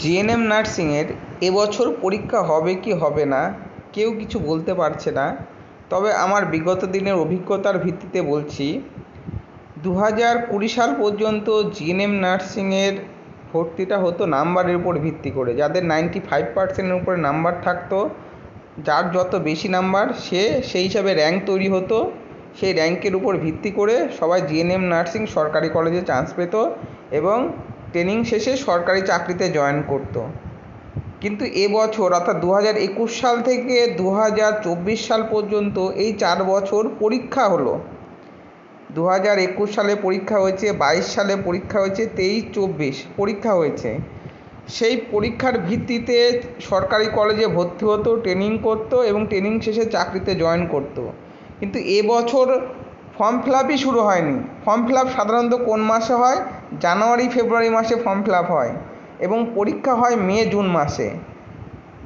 GNM নার্সিংয়ের এবছর পরীক্ষা হবে কি হবে না, কেউ কিছু বলতে পারছে না। তবে আমার বিগত দিনের অভিজ্ঞতার ভিত্তিতে বলছি দু হাজার কুড়ি সাল পর্যন্ত জিএনএম নার্সিংয়ের ভর্তিটা হতো নাম্বারের উপর ভিত্তি করে। যাদের নাইনটি ফাইভ পার্সেন্টের উপরে নাম্বার থাকতো, যার যত বেশি নাম্বার, সে সেই হিসাবে র্যাঙ্ক তৈরি হতো। সেই র্যাঙ্কের উপর ভিত্তি করে সবাই জিএনএম নার্সিং সরকারি কলেজে চান্স পেত এবং ট্রেনিং শেষে সরকারি চাকরিতে জয়েন করতো। কিন্তু এবছর অর্থাৎ দু হাজার একুশ সাল থেকে দু হাজার চব্বিশ সাল পর্যন্ত এই চার বছর পরীক্ষা হলো। দু হাজার একুশ সালে পরীক্ষা হয়েছে, বাইশ সালে পরীক্ষা হয়েছে, তেইশ, চব্বিশ পরীক্ষা হয়েছে। সেই পরীক্ষার ভিত্তিতে সরকারি কলেজে ভর্তি হতো ট্রেনিং করতো এবং ট্রেনিং শেষে চাকরিতে জয়েন করতো। কিন্তু এবছর ফর্ম ফিল আপই শুরু হয়নি। ফর্ম ফিল আপ সাধারণত কোন মাসে হয়? জানুয়ারি, ফেব্রুয়ারি মাসে ফর্ম ফিল আপ হয় এবং পরীক্ষা হয় মে, জুন মাসে।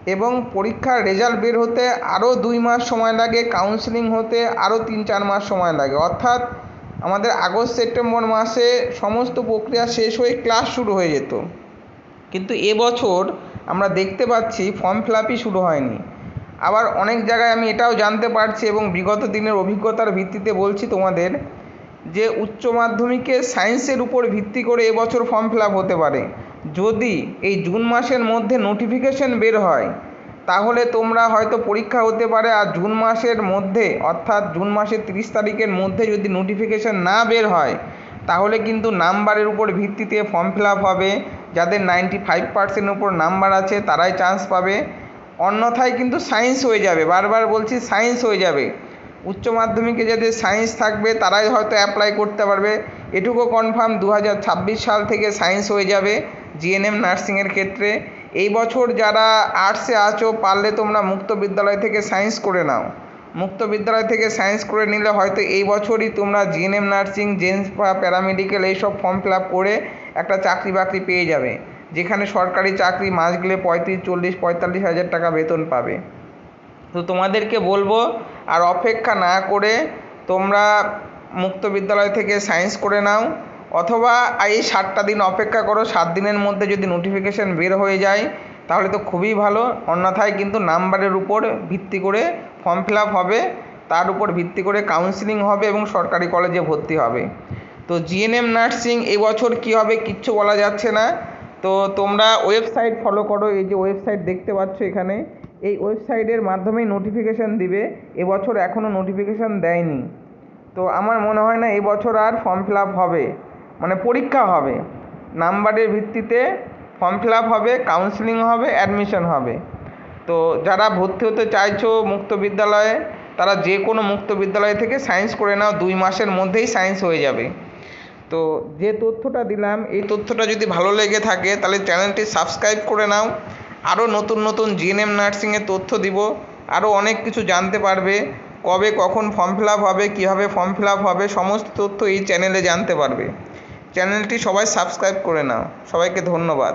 এবং পরীক্ষার রেজাল্ট বের হতে আরও দুই মাস সময় লাগে কাউন্সেলিং হতে আরও তিন, চার মাস সময় লাগে। অর্থাৎ আমাদের আগস্ট, সেপ্টেম্বর মাসে সমস্ত প্রক্রিয়া শেষ হয়ে ক্লাস শুরু হয়ে যেত। কিন্তু এবছর আমরা দেখতে পাচ্ছি ফর্ম ফিল আপই শুরু হয়নি। আবার অনেক জায়গায় আমি এটাও জানতে পারছি এবং বিগত দিনের অভিজ্ঞতার ভিত্তিতে বলছি তোমাদের যে উচ্চ মাধ্যমিকে সায়েন্সের উপর ভিত্তি করে এবছর ফর্ম ফিল হতে পারে। যদি এই জুন মাসের মধ্যে নোটিফিকেশন বের হয়, তাহলে তোমরা হয়তো পরীক্ষা হতে পারে আর জুন মাসের মধ্যে, অর্থাৎ জুন মাসের তিরিশ তারিখের মধ্যে যদি নোটিফিকেশন না বের হয়, তাহলে কিন্তু নাম্বারের উপর ভিত্তিতে ফর্ম ফিল হবে। যাদের নাইনটি ফাইভ পার্সেন্টের উপর নাম্বার আছে, তারাই চান্স পাবে। অন্যথায় কিন্তু সায়েন্স হয়ে যাবে। বারবার বলছি, সায়েন্স হয়ে যাবে। উচ্চ মাধ্যমিকে যাদের সায়েন্স থাকবে, তারাই হয়তো অ্যাপ্লাই করতে পারবে। এটুকু কনফার্ম দু হাজার ছাব্বিশ সাল থেকে সায়েন্স হয়ে যাবে জিএনএম নার্সিংয়ের ক্ষেত্রে। এই বছর যারা আর্টসে আছো, পারলে তোমরা মুক্ত বিদ্যালয় থেকে সায়েন্স করে নাও। মুক্ত বিদ্যালয় থেকে সায়েন্স করে নিলে হয়তো এই বছরই তোমরা জিএনএম নার্সিং জেন্টস বা প্যারামেডিক্যাল এইসব ফর্ম ফিল আপ করে একটা চাকরি বাকরি পেয়ে যাবে। যেখানে সরকারি চাকরি মাস গেলে পঁয়ত্রিশ, চল্লিশ, পঁয়তাল্লিশ হাজার টাকা বেতন পাবে। তো তোমাদেরকে বলব, আর অপেক্ষা না করে তোমরা মুক্ত বিদ্যালয় থেকে সায়েন্স করে নাও, অথবা এই সাতটা দিন অপেক্ষা করো, সাত দিনের মধ্যে যদি নোটিফিকেশান বের হয়ে যায়, তাহলে তো খুবই ভালো। অন্যথায় কিন্তু নাম্বারের উপর ভিত্তি করে ফর্ম ফিল হবে, তার উপর ভিত্তি করে কাউন্সিলিং হবে এবং সরকারি কলেজে ভর্তি হবে। তো জিএনএম নার্সিং এবছর কী হবে কিচ্ছু বলা যাচ্ছে না। তো তোমরা ওয়েবসাইট ফলো করো, এই যে ওয়েবসাইট দেখতে পাচ্ছ এখানে। এই ওয়েবসাইটের মাধ্যমেই নোটিফিকেশান দিবে। এবছর এখনও নোটিফিকেশান দেয়নি। তো আমার মনে হয় না এবছর আর ফর্ম ফিল আপ হবে। মানে পরীক্ষা হবে। নাম্বারের ভিত্তিতে ফর্ম ফিল আপ হবে কাউন্সেলিং হবে অ্যাডমিশন হবে। তো যারা ভর্তি হতে চাইছো মুক্ত বিদ্যালয়ে, তারা যে কোনো মুক্ত বিদ্যালয় থেকে সায়েন্স করে নাও। দুই মাসের মধ্যেই সায়েন্স হয়ে যাবে। তো যে তথ্যটা দিলাম, এই তথ্যটা যদি ভালো লেগে থাকে, তাহলে চ্যানেলটি সাবস্ক্রাইব করে নাও। আরও নতুন নতুন জিএনএম নার্সিংয়ের তথ্য দিব আরও অনেক কিছু জানতে পারবে, কবে কখন ফর্ম ফিল আপ হবে, কীভাবে ফর্ম ফিল আপ হবে, সমস্ত তথ্য এই চ্যানেলে জানতে পারবে। চ্যানেলটি সবাই সাবস্ক্রাইব করে নাও। সবাইকে ধন্যবাদ।